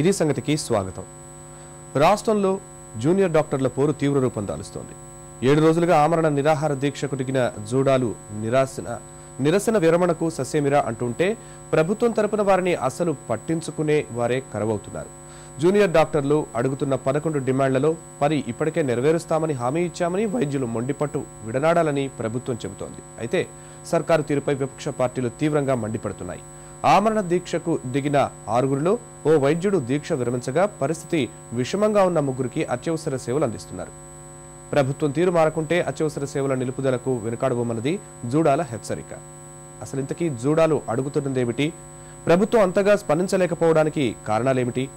ఇది సంగతికి స్వాగతం. రాష్ట్రంలో జూనియర్ డాక్టర్ల పోరు తీవ్ర రూపం దాలుస్తోంది. ఏడు రోజులుగా ఆమరణ నిరాహార దీక్షకు దిగిన జూడాలు నిరాశన నిరసన విరమణకు ససేమిరా అంటుంటే ప్రభుత్వం తరపున వారిని అసలు పట్టించుకునే వారే కరవవుతున్నారు. జూనియర్ డాక్టర్లు అడుగుతున్న పదకొండు డిమాండ్లలో పని ఇప్పటికే నెరవేరుస్తామని హామీ ఇచ్చామని వైద్యులు మొండిపట్టు విడనాడాలని ప్రభుత్వం చెబుతోంది. అయితే సర్కారు తీరుపై విపక్ష పార్టీలు తీవ్రంగా మండిపడుతున్నాయి. ఆమరణ దీక్షకు దిగిన ఆరుగురిలో ఓ వైద్యుడు దీక్ష విరమించగా పరిస్థితి విషమంగా ఉన్న ముగ్గురికి అత్యవసర సేవలు అందిస్తున్నారు. ప్రభుత్వం తీరు మారకుంటే అత్యవసర సేవల నిలుపుదలకు వెనుకాడబోమన్నది జూడాల హెచ్చరిక. అసలు ఇంతకీ జూడాలు అడుగుతున్నదేమిటి? ప్రభుత్వం అంతగా స్పందించలేకపోవడానికి కారణాలేమిటి?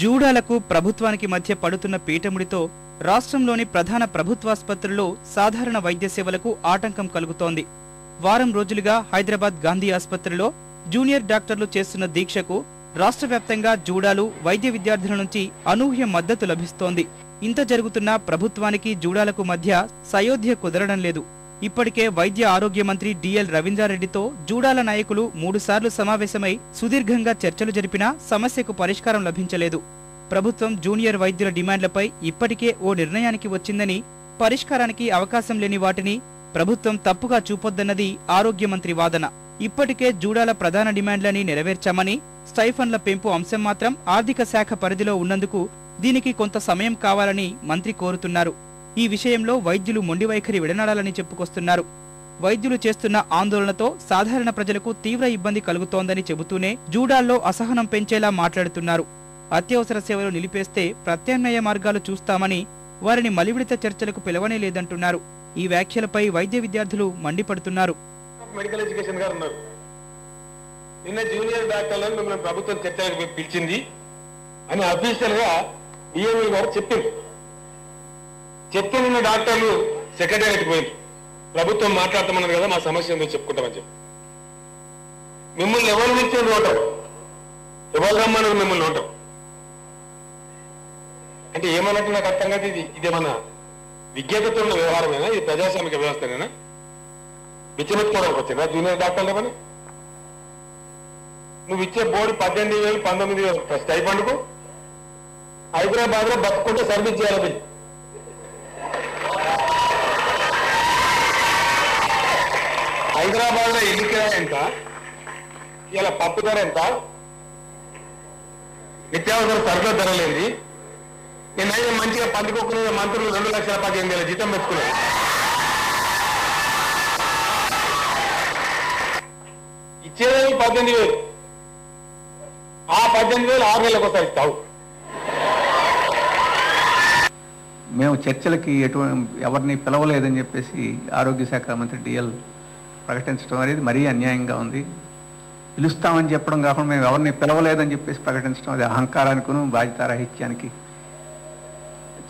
జూడాలకు ప్రభుత్వానికి మధ్య పడుతున్న పీఠముడితో రాష్ట్రంలోని ప్రధాన ప్రభుత్వాసుపత్రుల్లో సాధారణ వైద్య సేవలకు ఆటంకం కలుగుతోంది. వారం రోజులుగా హైదరాబాద్ గాంధీ ఆసుపత్రిలో జూనియర్ డాక్టర్లు చేస్తున్న దీక్షకు రాష్ట్ర వ్యాప్తంగా జూడాలు వైద్య విద్యార్థుల నుంచి అనూహ్య మద్దతు లభిస్తోంది. ఇంత జరుగుతున్నా ప్రభుత్వానికి జూడాలకు మధ్య సయోధ్య కుదరడం లేదు. ఇప్పటికే వైద్య ఆరోగ్య మంత్రి డిఎల్ రవీంద్రారెడ్డితో జూడాల నాయకులు మూడుసార్లు సమావేశమై సుదీర్ఘంగా చర్చలు జరిపినా సమస్యకు పరిష్కారం లభించలేదు. ప్రభుత్వం జూనియర్ వైద్యుల డిమాండ్లపై ఇప్పటికే ఓ నిర్ణయానికి వచ్చిందని పరిష్కారానికి అవకాశం లేని వాటిని ప్రభుత్వం తప్పుగా చూపొద్దన్నది ఆరోగ్య మంత్రి వాదన. ఇప్పటికే జూడాల ప్రధాన డిమాండ్లని నెరవేర్చామని స్టైఫన్ల పెంపు అంశం మాత్రం ఆర్థిక శాఖ పరిధిలో ఉన్నందుకు దీనికి కొంత సమయం కావాలని మంత్రి కోరుతున్నారు. ఈ విషయంలో వైద్యులు మొండి వైఖరి విడనాడాలని చెప్పుకొస్తున్నారు. వైద్యులు చేస్తున్న ఆందోళనతో సాధారణ ప్రజలకు తీవ్ర ఇబ్బంది కలుగుతోందని చెబుతూనే జూడాల్లో అసహనం పెంచేలా మాట్లాడుతున్నారు. అత్యవసర సేవలు నిలిపేస్తే ప్రత్యామ్నాయ మార్గాలు చూస్తామని వారిని మలివిడిత చర్చలకు పిలవనే లేదంటున్నారు. ఈ వ్యాఖ్యలపై వైద్య విద్యార్థులు మండిపడుతున్నారు. మెడికల్ ఎడ్యుకేషన్ గారు ఉన్నారు. నిన్న జూనియర్ డాక్టర్లను మిమ్మల్ని ప్రభుత్వం చర్చలకు పిలిచింది అని అఫీషియల్గా డిఎంఈ గారు చెప్పింది చెప్తే నిన్న డాక్టర్లు సెక్రటేరియట్ పోయింది ప్రభుత్వం మాట్లాడతామన్నారు కదా మా సమస్య ఏందో చెప్పుకుంటామని చెప్పి. మిమ్మల్ని ఎవరు పిలిచే నోటం ఎవరు రమ్మన్నారు మిమ్మల్ని నోటం అంటే ఏమన్నట్టు నాకు అర్థం కాదు ఇది. ఇదేమన్నా విజ్ఞతతో ఉన్న వ్యవహారమేనా? ఇది ప్రజాస్వామిక వ్యవస్థనేనా? బిచ్చమెత్తుకోవడానికి వచ్చిందా జూనియర్ డాక్టర్లు ఏమని నువ్వు ఇచ్చే బోర్డు పద్దెనిమిది వేలు పంతొమ్మిది వేలు. స్టైఫండ్కు హైదరాబాద్లో బతుకుంటే సర్వీస్ చేయాలి. హైదరాబాద్లో ఇల్లు ఎంత ఇలా పప్పు ధర ఎంత? నిత్యావసర సరుకుల ధరలేంది నేనైతే మంచిగా పండుకోకునే మంత్రులు రెండు లక్షల పదిహేను వేల జీతం పెట్టుకున్నాను ఇచ్చేది పద్దెనిమిది వేలు. ఆ పద్దెనిమిది వేలు ఆరు నెలలకు ఒకసారి ఇస్తావు. మేము చర్చలకి ఎటువంటి ఎవరిని పిలవలేదని చెప్పేసి ఆరోగ్య శాఖ మంత్రి డిఎల్ ప్రకటించడం అనేది మరీ అన్యాయంగా ఉంది. పిలుస్తామని చెప్పడం కాకుండా మేము ఎవరిని పిలవలేదని చెప్పేసి ప్రకటించడం అది అహంకారానికిను బాధ్యతారాహిత్యానికి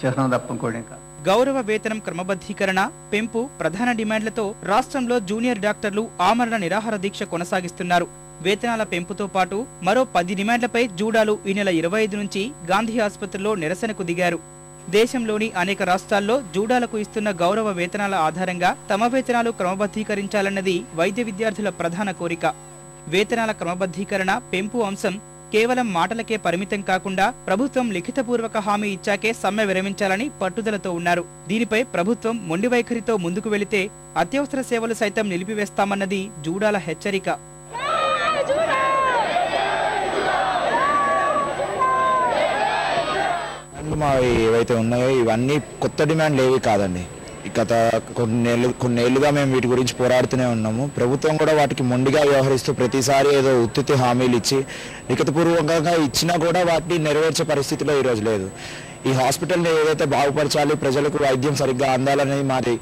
చేసిన తప్ప ఇంకోటి కాదు. గౌరవ వేతనం క్రమబద్ధీకరణ పెంపు ప్రధాన డిమాండ్లతో రాష్ట్రంలో జూనియర్ డాక్టర్లు ఆమరణ నిరాహార దీక్ష కొనసాగిస్తున్నారు. వేతనాల పెంపుతో పాటు మరో పది డిమాండ్లపై జూడాలు ఈ నెల ఇరవై ఐదు నుంచి గాంధీ ఆసుపత్రిలో నిరసనకు దిగారు. దేశంలోని అనేక రాష్ట్రాల్లో జూడాలకు ఇస్తున్న గౌరవ వేతనాల ఆధారంగా తమ వేతనాలు క్రమబద్ధీకరించాలన్నది వైద్య విద్యార్థుల ప్రధాన కోరిక. వేతనాల క్రమబద్ధీకరణ పెంపు అంశం కేవలం మాటలకే పరిమితం కాకుండా ప్రభుత్వం లిఖితపూర్వక హామీ ఇచ్చాకే సమ్మె విరమించాలని పట్టుదలతో ఉన్నారు. దీనిపై ప్రభుత్వం మొండి వైఖరితో ముందుకు వెళితే అత్యవసర సేవలు సైతం నిలిపివేస్తామన్నది జూడాల హెచ్చరిక. డిమాండ్లు మా ఏవైతే ఉన్నాయో ఇవన్నీ కొత్త డిమాండ్లు ఏవి కాదండి. గత కొన్నేళ్ళు కొన్నేళ్ళుగా మేము వీటి గురించి పోరాడుతూనే ఉన్నాము. ప్రభుత్వం కూడా వాటికి మొండిగా వ్యవహరిస్తూ ప్రతిసారి ఏదో ఉత్తుతి హామీలు ఇచ్చి లిఖితపూర్వకంగా ఇచ్చినా కూడా వాటిని నెరవేర్చే పరిస్థితిలో ఈరోజు లేదు. ఈ హాస్పిటల్ని ఏదైతే బాగుపరచాలి ప్రజలకు వైద్యం సరిగ్గా అందాలనేది మరి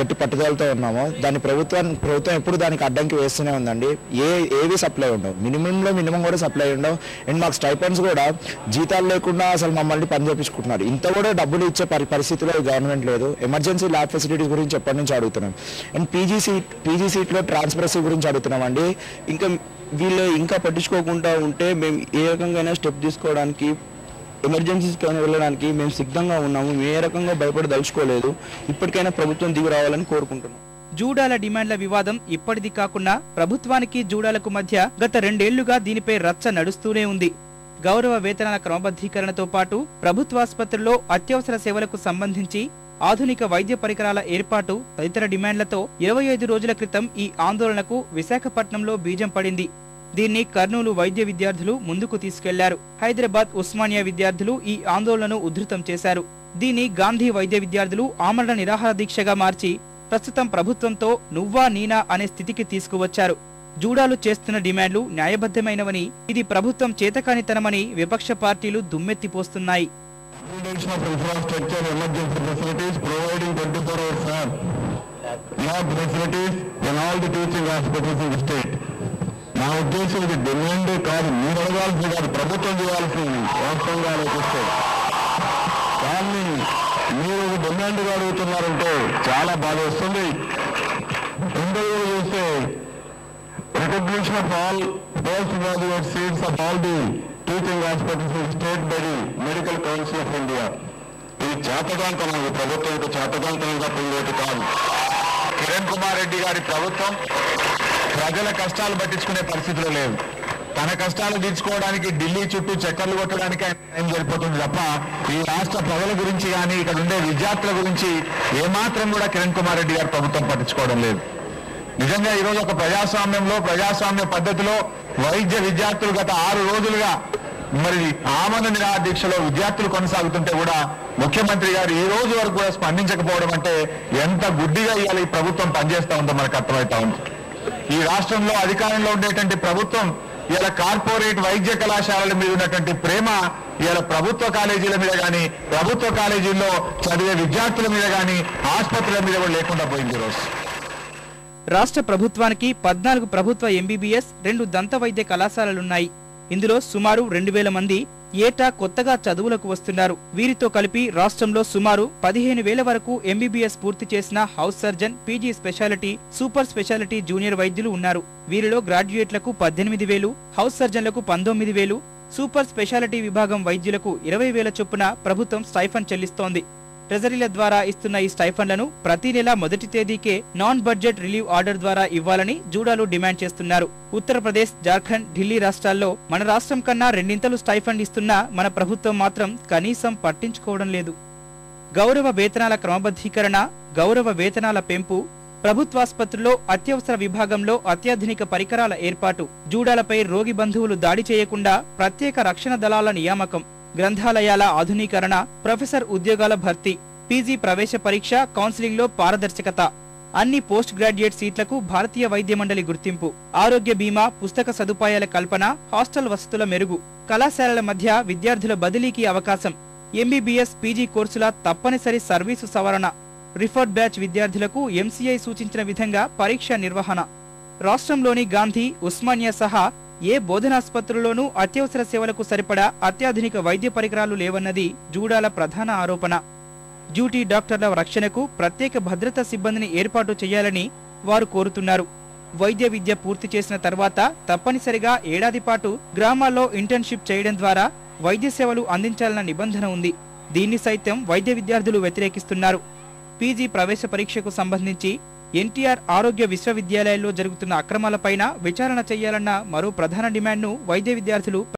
గట్టి పట్టుదలతో ఉన్నామో దాన్ని ప్రభుత్వం ప్రభుత్వం ఎప్పుడు దానికి అడ్డంకి వేస్తూనే ఉందండి. ఏ ఏవి సప్లై ఉండవు. మినిమంలో మినిమం కూడా సప్లై ఉండవు. అండ్ మాకు స్టైపెండ్స్ కూడా జీతాలు లేకుండా అసలు మమ్మల్ని పని చేపించుకుంటున్నారు. ఇంత కూడా డబ్బులు ఇచ్చే పరి పరిస్థితిలో గవర్నమెంట్ లేదు. ఎమర్జెన్సీ ల్యాబ్ ఫెసిలిటీస్ గురించి ఎప్పటి నుంచి అడుగుతున్నాం? అండ్ పీజీ సీట్ పీజీ సీట్లో ట్రాన్స్పరసీ గురించి అడుగుతున్నాం అండి ఇంకా వీళ్ళు ఇంకా పట్టించుకోకుండా ఉంటే మేము ఏ రకంగా స్టెప్ తీసుకోవడానికి ఎమర్జెన్సీస్ కానీ వెళ్ళడానికి మేము సిద్ధంగా ఉన్నాము. ఏ రకంగా భయపడదలుచుకోలేదు. ఇప్పటికైనా ప్రభుత్వం దిగి రావాలని కోరుకుంటున్నాం. జూడాల డిమాండ్ల వివాదం ఇప్పటిది కాకుండా ప్రభుత్వానికి జూడాలకు మధ్య గత రెండేళ్ళుగా దీనిపై రచ్చ నడుస్తూనే ఉంది. గౌరవ వేతనాల క్రమబద్ధీకరణతో పాటు ప్రభుత్వాసుపత్రుల్లో అత్యవసర సేవలకు సంబంధించి ఆధునిక వైద్య పరికరాల ఏర్పాటు తదితర డిమాండ్లతో ఇరవై ఐదు రోజుల క్రితం ఈ ఆందోళనకు విశాఖపట్నంలో బీజం పడింది. దీన్ని కర్నూలు వైద్య విద్యార్థులు ముందుకు తీసుకెళ్ళారు. హైదరాబాద్ ఉస్మానియా విద్యార్థులు ఈ ఆందోళనను ఉధృతం చేశారు. దీన్ని గాంధీ వైద్య విద్యార్థులు ఆమరణ నిరాహార దీక్షగా మార్చి ప్రస్తుతం ప్రభుత్వంతో నువ్వా నీనా అనే స్థితికి తీసుకువచ్చారు. జూడాలు చేస్తున్న డిమాండ్లు న్యాయబద్ధమైనవని ఇది ప్రభుత్వం చేతకానితనమని విపక్ష పార్టీలు దుమ్మెత్తిపోస్తున్నాయి. Facilities in all the teaching hospitals in the state. నా ఉద్దేశం ఇది డిమాండ్ కాదు. మీరు అడగాల్సింది కాదు. ప్రభుత్వం చేయాల్సింది వాస్తవంగా ఆలోచిస్తే. కానీ మీరు డిమాండ్గా అడుగుతున్నారంటే చాలా బాధ వస్తుంది. ఇంటర్వ్యూ చూస్తే recognition of all post graduate seats of all the teaching hospitals state by the Medical Council of India. ఇది చేతగాంతనం ఈ ప్రభుత్వం యొక్క చేతగాంతనంగా పొందేది కాదు. కిరణ్ కుమార్ రెడ్డి గారి ప్రభుత్వం ప్రజల కష్టాలు పట్టించుకునే పరిస్థితిలో లేదు. తన కష్టాలు తీర్చుకోవడానికి ఢిల్లీ చుట్టూ చక్కర్లు కొట్టడానికి ఆయన సరిపోతుంది తప్ప ఈ రాష్ట్ర ప్రజల గురించి కానీ ఇక్కడ ఉండే విద్యార్థుల గురించి ఏమాత్రం కూడా కిరణ్ కుమార్ రెడ్డి గారు ప్రభుత్వం పట్టించుకోవడం లేదు. నిజంగా ఈరోజు ఒక ప్రజాస్వామ్యంలో ప్రజాస్వామ్య పద్ధతిలో వైద్య విద్యార్థులు గత ఆరు రోజులుగా మరి ఆమరణ నిరాదీక్షలో దీక్షలో విద్యార్థులు కొనసాగుతుంటే కూడా ముఖ్యమంత్రి గారు ఈ రోజు వరకు కూడా స్పందించకపోవడం అంటే ఎంత గుడ్డిగా ఇవాళ ఈ ప్రభుత్వం పనిచేస్తా ఉందో మనకు అర్థమవుతా ఉంది. ఈ రాష్ట్రంలో అధికారంలో ఉండేటువంటి ప్రభుత్వం ఇలా కార్పొరేట్ వైద్య కళాశాలల మీద ఉన్నటువంటి ప్రేమ ఇలా ప్రభుత్వ కాలేజీల మీద కానీ ప్రభుత్వ కాలేజీల్లో చదివే విద్యార్థుల మీద కానీ ఆసుపత్రుల మీద కూడా లేకుండా పోయింది ఈరోజు. రాష్ట్ర ప్రభుత్వానికి పద్నాలుగు ప్రభుత్వ ఎంబీబీఎస్ రెండు దంత వైద్య కళాశాలలున్నాయి ఇందులో సుమారు రెండు వేల మంది ఏటా కొత్తగా చదువులకు వస్తున్నారు. వీరితో కలిపి రాష్ట్రంలో సుమారు పదిహేను వేల వరకు ఎంబీబీఎస్ పూర్తి చేసిన house surgeon PG speciality super speciality junior వైద్యులు ఉన్నారు. వీరిలో గ్రాడ్యుయేట్లకు పద్దెనిమిది వేలు హౌస్ సర్జన్లకు పంతొమ్మిది వేలు సూపర్ స్పెషాలిటీ విభాగం వైద్యులకు ఇరవై వేల చొప్పున ప్రభుత్వం స్టైఫన్ చెల్లిస్తోంది. ట్రెజరీల ద్వారా ఇస్తున్న ఈ స్టైఫండ్లను ప్రతి నెల మొదటి తేదీకే నాన్ బడ్జెట్ రిలీవ్ ఆర్డర్ ద్వారా ఇవ్వాలని జూడాలు డిమాండ్ చేస్తున్నారు. ఉత్తరప్రదేశ్ జార్ఖండ్ ఢిల్లీ రాష్ట్రాల్లో మన రాష్ట్రం కన్నా రెండింతలు స్టైఫండ్ ఇస్తున్నా మన ప్రభుత్వం మాత్రం కనీసం పట్టించుకోవడం లేదు. గౌరవ వేతనాల క్రమబద్ధీకరణ గౌరవ వేతనాల పెంపు ప్రభుత్వాసుపత్రుల్లో అత్యవసర విభాగంలో అత్యాధునిక పరికరాల ఏర్పాటు జూడాలపై రోగి బంధువులు దాడి చేయకుండా ప్రత్యేక రక్షణ దళాల నియామకం. గ్రంథాలయాల ఆధునీకరణ ప్రొఫెసర్ ఉద్యోగాల భర్తీ పీజీ ప్రవేశ పరీక్ష కౌన్సిలింగ్లో పారదర్శకత. అన్ని పోస్ట్ గ్రాడ్యుయేట్ సీట్లకు భారతీయ వైద్య మండలి గుర్తింపు. ఆరోగ్య బీమా పుస్తక సదుపాయాల కల్పన హాస్టల్ వసతుల మెరుగు. కళాశాలల మధ్య విద్యార్థుల బదిలీకి అవకాశం. ఎంబీబీఎస్ పీజీ కోర్సుల తప్పనిసరి సర్వీసు సవరణ. రిఫర్డ్ బ్యాచ్ విద్యార్థులకు ఎంసీఐ సూచించిన విధంగా పరీక్ష నిర్వహణ. రాష్ట్రంలోని గాంధీ ఉస్మానియా సహా ఏ బోధనాస్పత్రుల్లోనూ అత్యవసర సేవలకు సరిపడా అత్యాధునిక వైద్య పరికరాలు లేవన్నది జూడాల ప్రధాన ఆరోపణ. డ్యూటీ డాక్టర్ల రక్షణకు ప్రత్యేక భద్రతా సిబ్బందిని ఏర్పాటు చేయాలని వారు కోరుతున్నారు. వైద్య విద్య పూర్తి చేసిన తర్వాత తప్పనిసరిగా ఏడాది పాటు గ్రామాల్లో ఇంటర్న్షిప్ చేయడం ద్వారా వైద్య సేవలు అందించాలన్న నిబంధన ఉంది. దీన్ని సైతం వైద్య విద్యార్థులు వ్యతిరేకిస్తున్నారు. పీజీ ప్రవేశ పరీక్షకు సంబంధించి ఎన్టీఆర్ ఆరోగ్య విశ్వవిద్యాలయాల్లో జరుగుతున్న అక్రమాలపైన విచారణ చేయాలన్న మరో ప్రధాన డిమాండ్ను వైద్య విద్యార్థులు